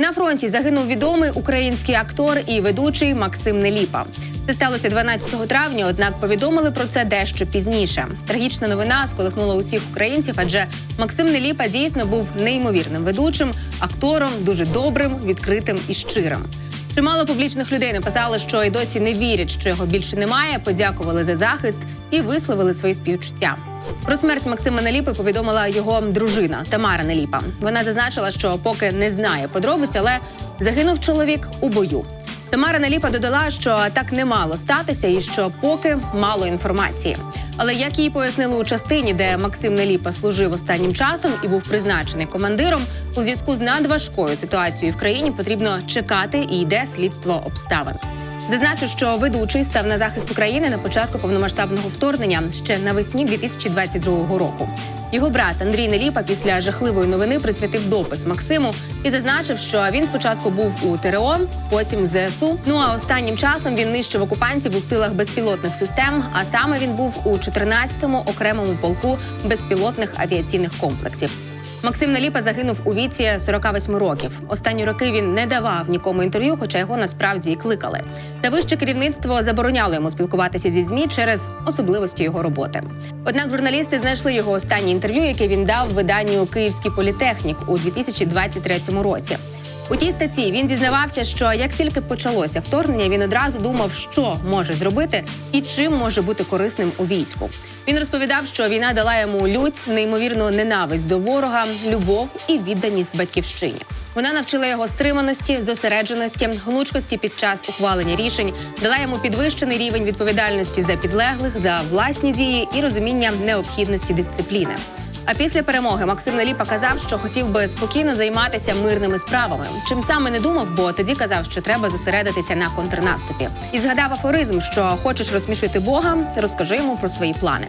На фронті загинув відомий український актор і ведучий Максим Неліпа. Це сталося 12 травня, однак повідомили про це дещо пізніше. Трагічна новина сколихнула усіх українців, адже Максим Неліпа дійсно був неймовірним ведучим, актором, дуже добрим, відкритим і щирим. Чимало публічних людей написали, що й досі не вірять, що його більше немає. Подякували за захист і висловили свої співчуття. Про смерть Максима Неліпи повідомила його дружина Тамара Неліпа. Вона зазначила, що поки не знає подробиць, але загинув чоловік у бою. Тамара Неліпа додала, що так не мало статися, і що поки мало інформації. Але як їй пояснили у частині, де Максим Неліпа служив останнім часом і був призначений командиром, у зв'язку з надважкою ситуацією в країні потрібно чекати і йде слідство обставин. Зазначу, що ведучий став на захист України на початку повномасштабного вторгнення ще навесні 2022 року. Його брат Андрій Неліпа після жахливої новини присвятив допис Максиму і зазначив, що він спочатку був у ТРО, потім в ЗСУ. Ну а останнім часом він нищив окупантів у силах безпілотних систем. А саме він був у 14-му окремому полку безпілотних авіаційних комплексів. Максим Наліпа загинув у віці 48 років. Останні роки він не давав нікому інтерв'ю, хоча його насправді і кликали. Та вище керівництво забороняло йому спілкуватися зі змі через особливості його роботи. Однак журналісти знайшли його останнє інтерв'ю, яке він дав виданню Київський політехнік у 2023 році. У тій статті він зізнавався, що як тільки почалося вторгнення, він одразу думав, що може зробити і чим може бути корисним у війську. Він розповідав, що війна дала йому лють, неймовірну ненависть до ворога, любов і відданість батьківщині. Вона навчила його стриманості, зосередженості, гнучкості під час ухвалення рішень, дала йому підвищений рівень відповідальності за підлеглих, за власні дії і розуміння необхідності дисципліни. А після перемоги Максим Неліпа казав, що хотів би спокійно займатися мирними справами. Чим саме не думав, бо тоді казав, що треба зосередитися на контрнаступі. І згадав афоризм, що хочеш розсмішити Бога, розкажи йому про свої плани.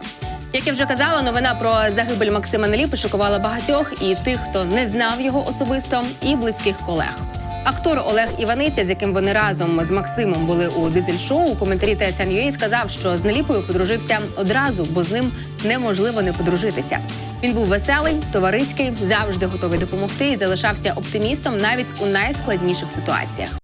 Як я вже казала, новина про загибель Максима Неліпи шокувала багатьох і тих, хто не знав його особисто, і близьких колег. Актор Олег Іваниця, з яким вони разом з Максимом були у дизель-шоу, у коментарі TSN.ua сказав, що з Неліпою подружився одразу, бо з ним неможливо не подружитися. Він був веселий, товариський, завжди готовий допомогти і залишався оптимістом навіть у найскладніших ситуаціях.